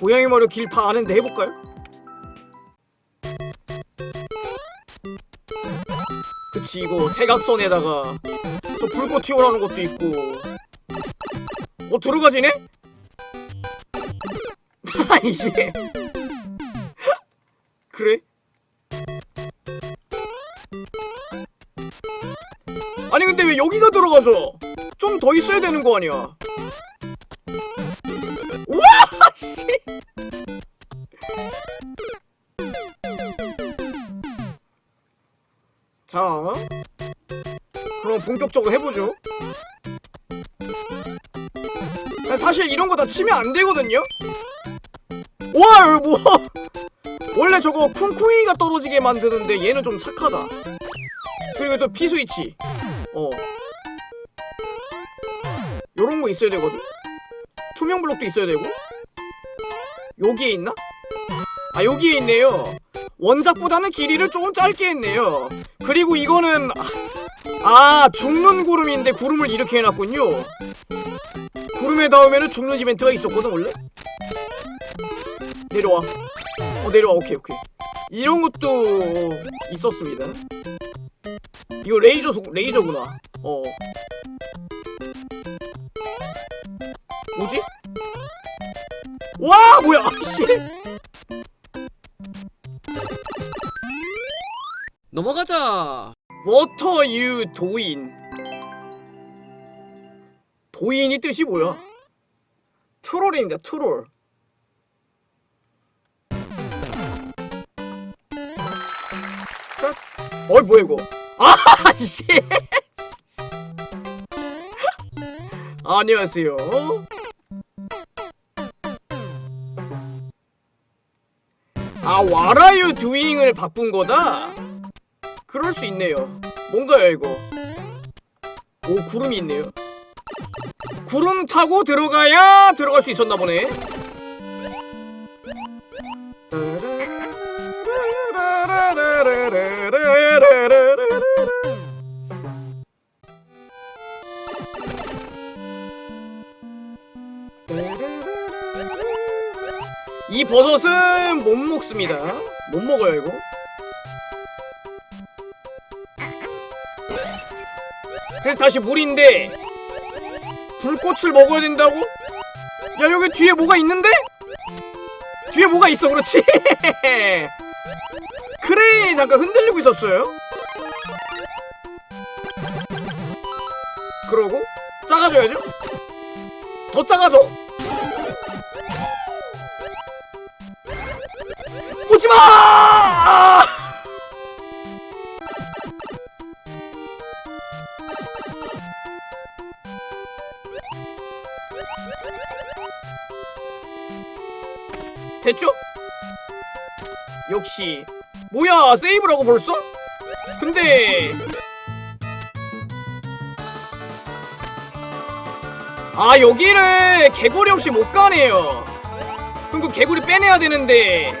고양이 마루 길다 아는데 해볼까요? 그치 이거 대각선에다가 저 불꽃 튀어나오는 것도 있고 어 들어가지네? 아니지 그래? 아니 근데 왜 여기가 들어가죠? 좀더 있어야 되는 거 아니야 자, 그럼 본격적으로 해보죠. 사실 이런 거 다 치면 안 되거든요? 와, 뭐. 원래 저거 쿵쿵이가 떨어지게 만드는데 얘는 좀 착하다. 그리고 또 피스위치. 어. 요런 거 있어야 되거든. 투명 블록도 있어야 되고. 여기에 있나? 아, 여기에 있네요. 원작보다는 길이를 조금 짧게 했네요. 그리고 이거는 아 죽는 구름인데 구름을 이렇게 해놨군요. 구름에 닿으면 죽는 이벤트가 있었거든 원래. 내려와. 어 내려와 오케이 오케이. 이런 것도 있었습니다. 이거 레이저 소, 레이저구나. 어. 뭐지? 와 뭐야? 아, 씨. 넘어가자. What are you doing? 도인이 뜻이 뭐야? 트롤입니다. 트롤. 어이 뭐야 이거? 아 씨. 안녕하세요. 아 What are you doing을 바꾼 거다. 그럴 수 있네요. 뭔가요 이거? 오 구름이 있네요. 구름 타고 들어가야 들어갈 수 있었나 보네. 이 버섯은 못 먹습니다. 못 먹어요 이거. 그래서 다시 물인데 불꽃을 먹어야 된다고? 야 여기 뒤에 뭐가 있는데? 뒤에 뭐가 있어 그렇지? 크레인이 잠깐 흔들리고 있었어요 그러고 작아져야죠 더 작아져 오지마! 아! 됐죠? 역시 뭐야 세이브라고 벌써? 근데 아 여기를 개구리 없이 못 가네요 그럼 그 개구리 빼내야 되는데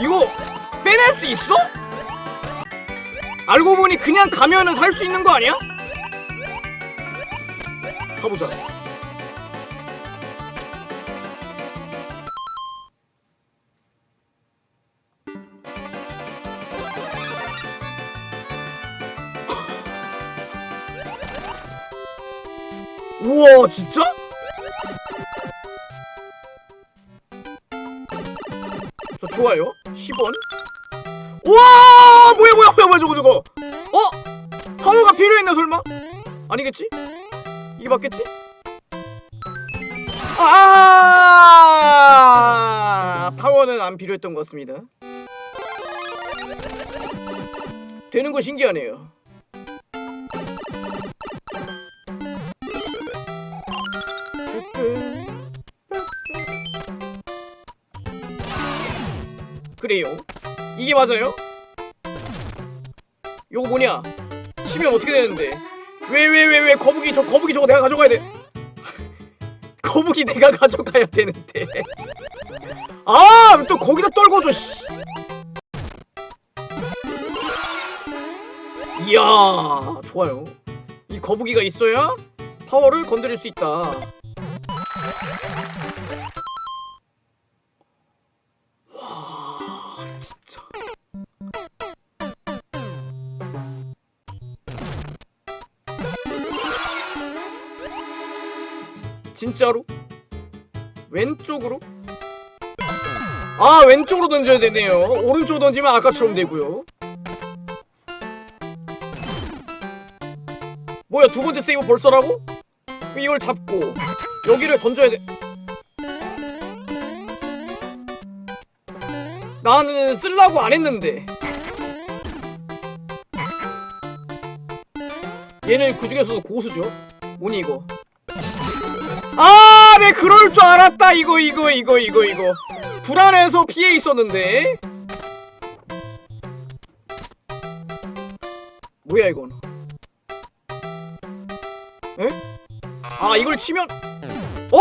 이거 빼낼 수 있어? 알고 보니 그냥 가면은 살 수 있는 거 아니야? 가보자. 우와 진짜? 좋아요 10원 우와 뭐야 뭐야 뭐야 뭐야 저거 저거 어? 파워가 필요했나 설마? 아니겠지? 이게 맞겠지? 아 파워는 안 필요했던 것 같습니다 되는 거 신기하네요 그래요 이게 맞아요? 요거 뭐냐? 치면 어떻게 되는데? 왜 왜 왜 왜 거북이 저 거북이 저거 내가 가져가야 돼? 거북이 내가 가져가야 되는데. 아, 또 거기다 떨궈줘. 씨. 이야 좋아요 이 거북이가 있어야 파워를 건드릴 수 있다 진짜로? 왼쪽으로? 아 왼쪽으로 던져야 되네요 오른쪽으로 던지면 아까처럼 되고요 뭐야 두 번째 세이브 벌써라고? 이걸 잡고 여기를 던져야 돼 나는 쓸라고 안 했는데 얘는 그 중에서도 고수죠 뭐니 이거 아, 네 그럴 줄 알았다. 이거 이거 이거 이거 이거. 불안해서 피해 있었는데. 뭐야 이건? 에? 아, 이걸 치면 어?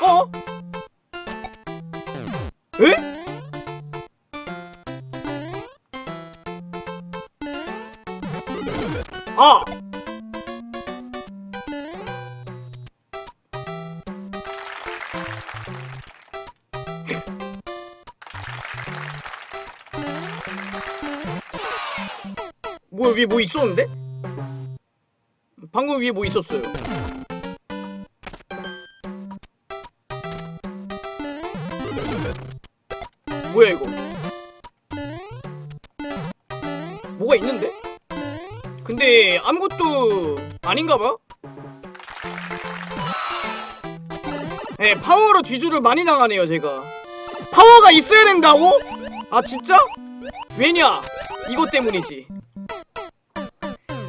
어? 에? 아! 뭐야 위에 뭐 있었는데? 방금 위에 뭐 있었어요 뭐야 이거 뭐가 있는데? 근데 아무것도 아닌가봐 네 파워로 뒤주를 많이 당하네요 제가 파워가 있어야 된다고? 아 진짜? 왜냐 이것 때문이지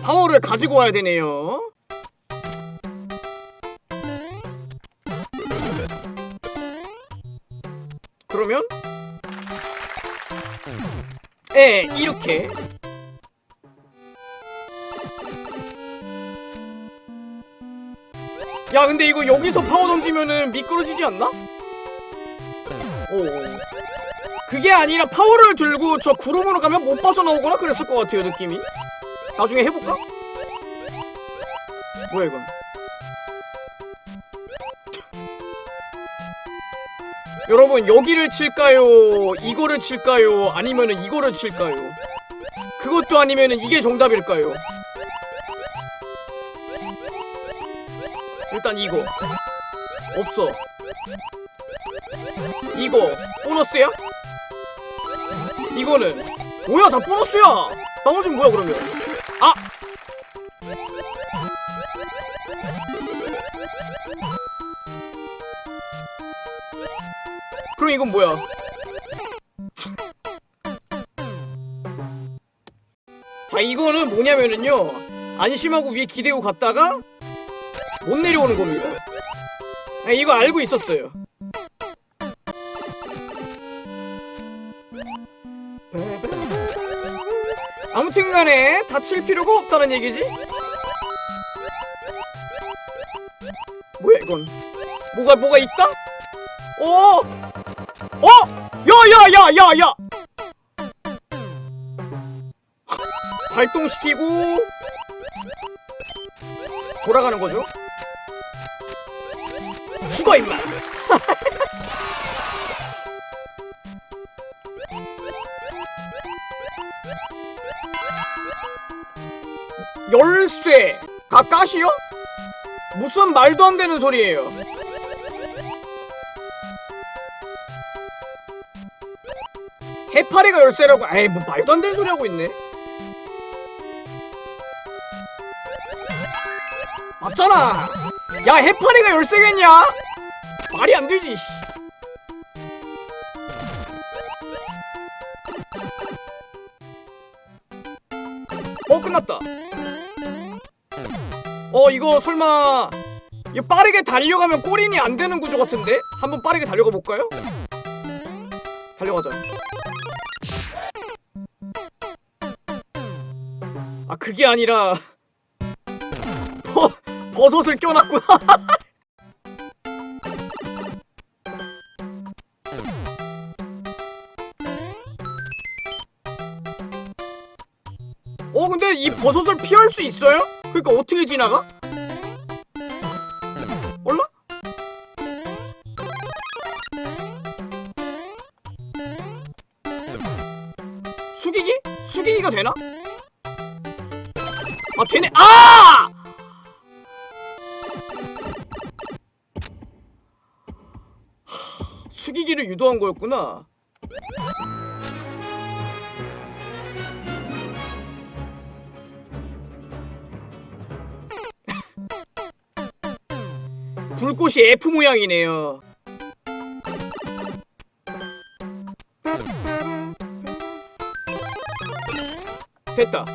파워를 가지고 와야 되네요. 그러면 예, 이렇게 야, 근데 이거 여기서 파워 던지면은 미끄러지지 않나? 오. 그게 아니라 파워를 들고 저 구름으로 가면 못 빠져나오거나 그랬을 것 같아요, 느낌이. 나중에 해볼까? 뭐야 이건? 여러분 여기를 칠까요? 이거를 칠까요? 아니면은 이거를 칠까요? 그것도 아니면은 이게 정답일까요? 일단 이거 없어 이거 보너스야? 이거는 뭐야 다 보너스야 나머지는 뭐야 그러면 아! 그럼 이건 뭐야? 자 이거는 뭐냐면은요 안심하고 위에 기대고 갔다가 못 내려오는 겁니다 아, 이거 알고 있었어요 아무튼 간에 다칠 필요가 없다는 얘기지? 뭐야 이건 뭐가 뭐가 있다? 어? 어? 야야야야야! 발동시키고 돌아가는 거죠? 죽어 임마! 열쇠 가까시요? 무슨 말도 안 되는 소리예요. 해파리가 열쇠라고 에이 뭐 말도 안 되는 소리 하고 있네. 맞잖아. 야 해파리가 열쇠겠냐? 말이 안 되지. 씨. 어 끝났다. 어 이거 설마 이거 빠르게 달려가면 꼬린이 안 되는 구조 같은데? 한번 빠르게 달려가 볼까요? 달려가자. 아 그게 아니라 버, 버섯을 껴놨구나. 오이 버섯을 피할 수 있어요? 그러니까 어떻게 지나가? 몰라? 숙이기? 숙이기가 되나? 아 되네 아! 하, 숙이기를 유도한 거였구나 불꽃이 F 모양이네요. 됐다.